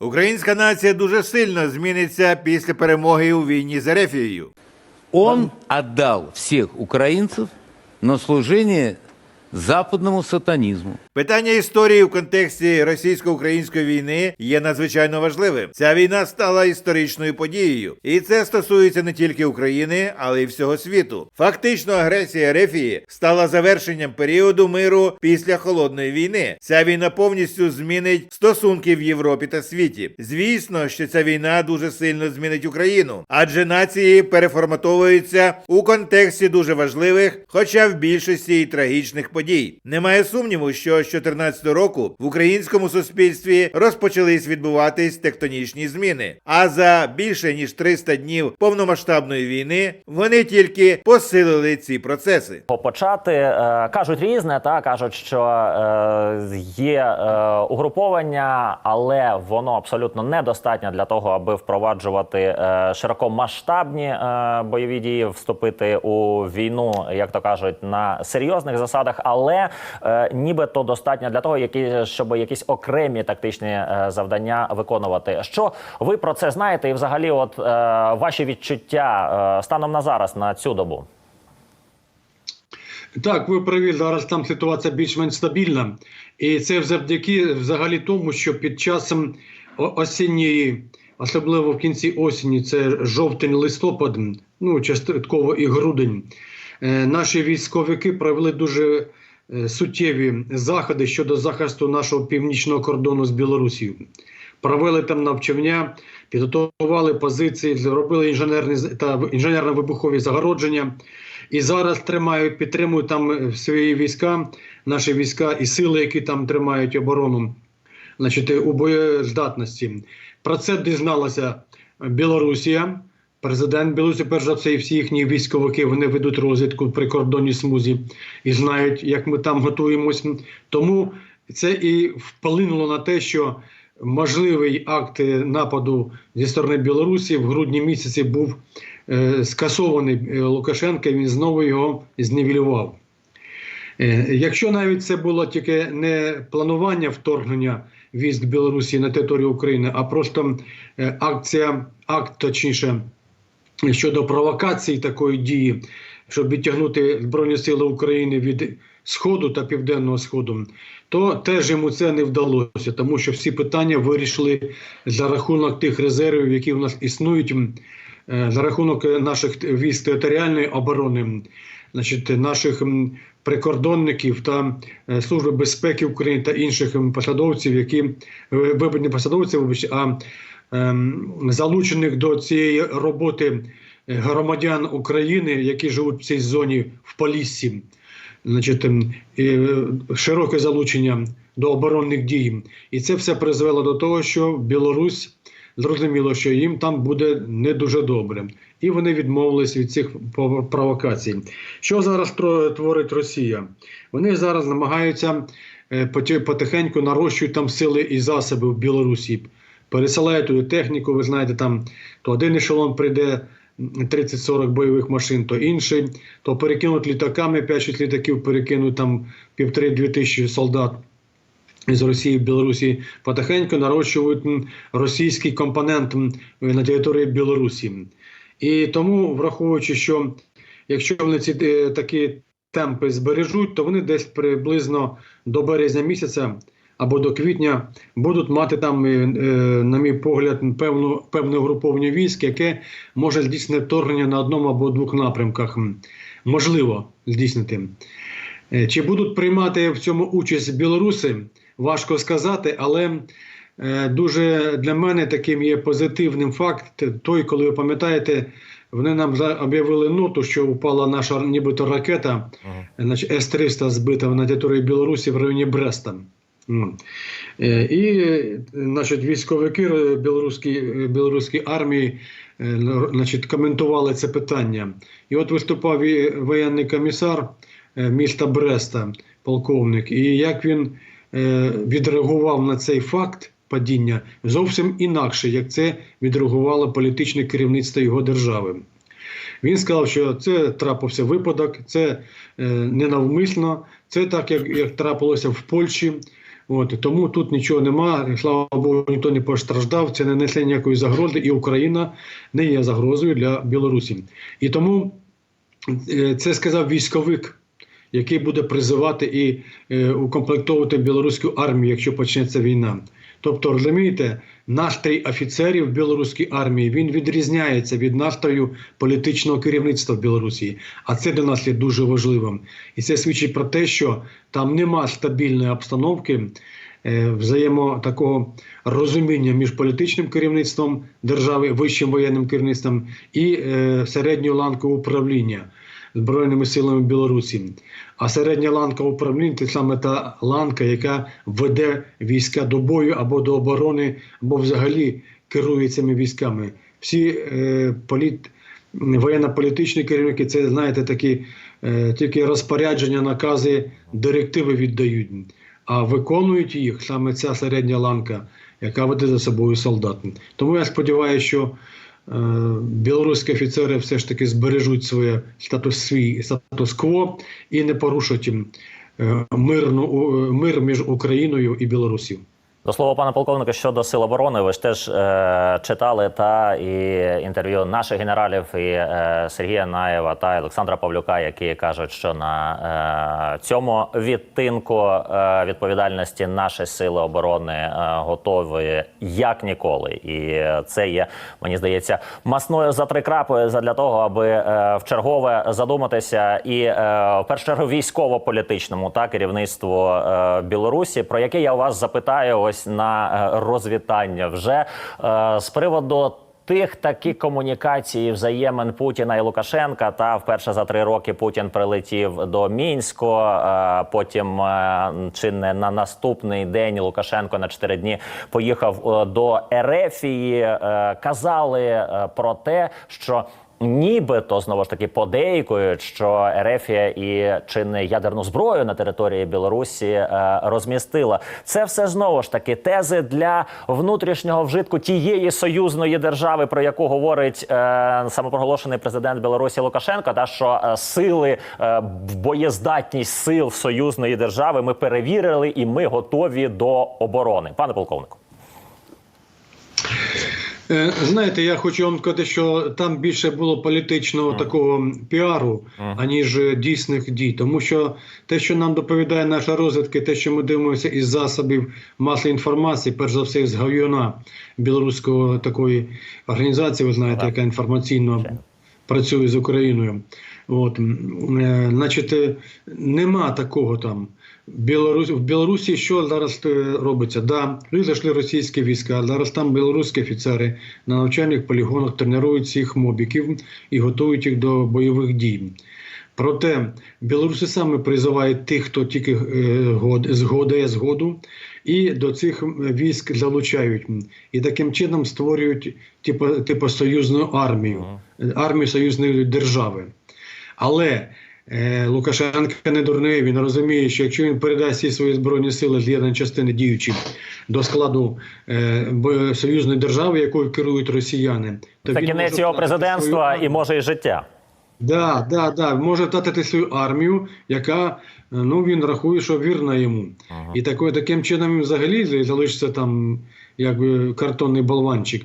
Українська нація дуже сильно зміниться після перемоги у війні з Ерефією. Он отдал всех украинцев на служение западному сатанизму. Питання історії в контексті російсько-української війни є надзвичайно важливим. Ця війна стала історичною подією, і це стосується не тільки України, але й всього світу. Фактично, агресія Рефії стала завершенням періоду миру після холодної війни. Ця війна повністю змінить стосунки в Європі та світі. Звісно, що ця війна дуже сильно змінить Україну, адже нації переформатовуються у контексті дуже важливих, хоча в більшості і трагічних подій. Немає сумніву, що 2014 року в українському суспільстві розпочались відбуватись тектонічні зміни. А за більше ніж 300 днів повномасштабної війни вони тільки посилили ці процеси. Почати е, кажуть різне, та кажуть, що е, є е, угруповання, але воно абсолютно недостатньо для того, аби впроваджувати широкомасштабні бойові дії, вступити у війну, як то кажуть, на серйозних засадах, але нібито достатньо для того, які щоб якісь окремі тактичні е, завдання виконувати. Що ви про це знаєте, і взагалі, от е, ваші відчуття е, станом на зараз на цю добу? Так, ви праві, зараз там ситуація більш-менш стабільна. І це завдяки взагалі тому, що під часом осінньої, особливо в кінці осені, це жовтень-листопад, ну частково і грудень, наші військовики провели дуже суттєві заходи щодо захисту нашого північного кордону з Білорусією. Провели там навчання, підготували позиції, зробили інженерні та інженерно-вибухові загородження. І зараз тримають, підтримують там е, свої війська, наші війська і сили, які там тримають оборону, значить, у боєздатності. Про це дізналася Білорусія. Президент Білорусі, перш за все, і всі їхні військовики вони ведуть розвідку при кордоні смузі і знають, як ми там готуємось. Тому це і вплинуло на те, що можливий акт нападу зі сторони Білорусі в грудні місяці був е, скасований е, Лукашенка, він знову його знівелював. Е, Якщо навіть це було тільки не планування вторгнення військ Білорусі на територію України, а просто е, акція, акт точніше щодо провокації такої дії, щоб відтягнути Збройні Сили України від Сходу та Південного Сходу, то теж йому це не вдалося, тому що всі питання вирішили за рахунок тих резервів, які в нас існують, е, за рахунок наших військ територіальної оборони, значить, наших прикордонників та е, Служби безпеки України та інших посадовців, які е, вибрані не а залучених до цієї роботи е, громадян України, які живуть в цій зоні в Поліссі, значить, ем, е, широке залучення до оборонних дій. І це все призвело до того, що Білорусь зрозуміло, що їм там буде не дуже добре. І вони відмовились від цих провокацій. Що зараз творить Росія? Вони зараз намагаються е, потихеньку нарощують там сили і засоби в Білорусі. Пересилають туди техніку, ви знаєте, там то один ешелон прийде 30-40 бойових машин, то інший, то перекинуть літаками, 5-6 літаків перекинуть там півтори-дві тисячі солдат з Росії, в Білорусі потихеньку нарощують російський компонент на території Білорусі. І тому, враховуючи, що якщо вони ці е, такі темпи збережуть, то вони десь приблизно до березня місяця або до квітня будуть мати там, е, е, на мій погляд, певну певне угруповання військ, яке може здійснити вторгнення на одному або двох напрямках. Можливо здійснити. Е, Чи будуть приймати в цьому участь білоруси? Важко сказати, але дуже для мене таким є позитивним факт. Той, коли ви пам'ятаєте, вони нам об'явили ноту, що упала наша нібито ракета, значить С-300 збита на території Білорусі в районі Бреста. Е, І е, значить, військовики білоруської, е, білоруської армії значить, коментували це питання. І от виступав воєнний комісар міста Бреста, полковник, і як він відреагував на цей факт падіння зовсім інакше, як це відреагувало політичне керівництво його держави. Він сказав, що це трапився випадок, це е, ненавмисно, це так, як, як трапилося в Польщі. От тому тут нічого нема. Слава Богу, ніхто не постраждав. Це не несе ніякої загрози, і Україна не є загрозою для Білорусі. І тому е, це сказав військовик, який буде призивати і е, укомплектовувати білоруську армію, якщо почнеться війна. Тобто, розумієте, настрій офіцерів в білоруській армії він відрізняється від настрою політичного керівництва в Білорусі. А це для нас є дуже важливим. І це свідчить про те, що там нема стабільної обстановки, е, взаємо такого розуміння між політичним керівництвом держави, вищим воєнним керівництвом і е, середньою ланкою управління. Збройними силами Білорусі. А середня ланка управління це саме та ланка, яка веде війська до бою або до оборони, або взагалі керує цими військами. Всі е, політ, воєнно-політичні керівники це, знаєте, такі е, тільки розпорядження, накази, директиви віддають. А виконують їх саме ця середня ланка, яка веде за собою солдат. Тому я сподіваюся, що білоруські офіцери все ж таки збережуть своє статус свій статус-кво і не порушать їм е, мирну мир між Україною і Білорусі. До слова, пане полковнику, щодо сил оборони, ви ж теж е, читали та і інтерв'ю наших генералів і е, Сергія Наєва та Олександра Павлюка, які кажуть, що на е, цьому відтинку е, відповідальності наші сили оборони е, готові як ніколи. І це є, мені здається, масною за три крапи для того, аби е, в чергове задуматися і е, в першу чергу військово-політичному та керівництву е, Білорусі, про яке я у вас запитаю ось на е, розвітання вже е, з приводу. Тих такі комунікації взаємин Путіна і Лукашенка. Та вперше за три роки Путін прилетів до Мінську. е, Потім чи не на наступний день Лукашенко на чотири дні поїхав до Ерефії. Казали про те, що Нібито знову ж таки подейкують, що Ерефія і чи ядерну зброю на території Білорусі е, розмістила. Це все знову ж таки тези для внутрішнього вжитку тієї союзної держави, про яку говорить е, самопроголошений президент Білорусі Лукашенко. Та що е, сили е, боєздатність сил союзної держави ми перевірили, і ми готові до оборони, пане полковнику. Е, Знаєте, я хочу вам сказати, що там більше було політичного такого піару, аніж е, дійсних дій. Тому що те, що нам доповідає наша розвідка, те, що ми дивимося із засобів масової інформації, перш за все з гав'юна білоруського такої організації, ви знаєте, яка інформаційно працює з Україною. От, е, значить, нема такого там. Білорусь в Білорусі що зараз е, робиться? Да, зайшли російські війська. Зараз там білоруські офіцери на навчальних полігонах тренують цих мобіків і готують їх до бойових дій. Проте білоруси саме призивають тих, хто тільки е, год- згодує згоду, і до цих військ залучають. І таким чином створюють типу, типу союзну армію, армію союзної держави. Але е, Лукашенко не дурний, він розуміє, що якщо він передасть всі свої збройні сили з'єднані частини діючі до складу е, союзної держави, якою керують росіяни, то Це кінець його втратити свою президентства і може і життя. Да, да, да, може втратити свою армію, яка е, ну він рахує, що вірна йому. І такою таким чином він взагалі залишиться там якби картонний болванчик.